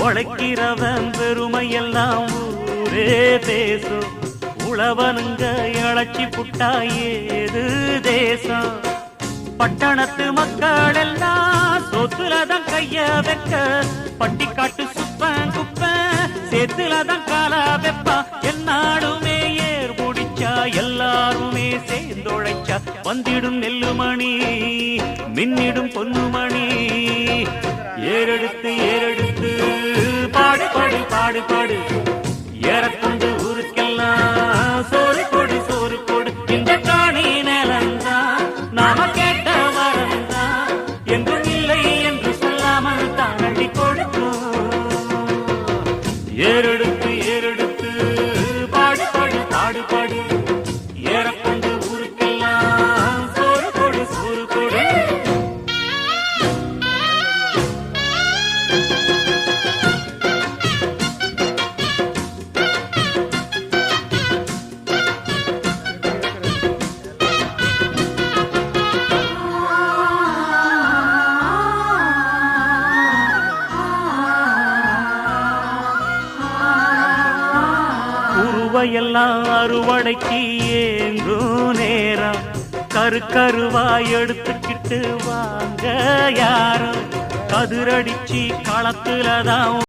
உழைக்கிறவன் பெருமையெல்லாம் ஊரே பேசும் உழவனுங்க இழச்சி புட்டா ஏது தேசம். பட்டணத்து மக்கள் எல்லாம் சொத்துலதான் கைய வைக்க. பட்டிக்காட்டு சுப்பன் குப்பன் சேத்துலதான் கால வெப்பா. என்னாலுமே ஏர் முடிச்சா எல்லாருமே சேர்ந்தொழைச்சா. வந்திடும் நெல்லுமணி மின்னிடும் பொன்னுமணி என்றும் இல்லை என்று சொல்லாமல் தான் அள்ளி கொடுக்கும் ஏறு உருவையெல்லாம் அறுவடைக்கு ஏங்கும் நேரம் கரு கருவாய் எடுத்துக்கிட்டு வாங்க யாரும் கதிரடிச்சு களத்துலதான்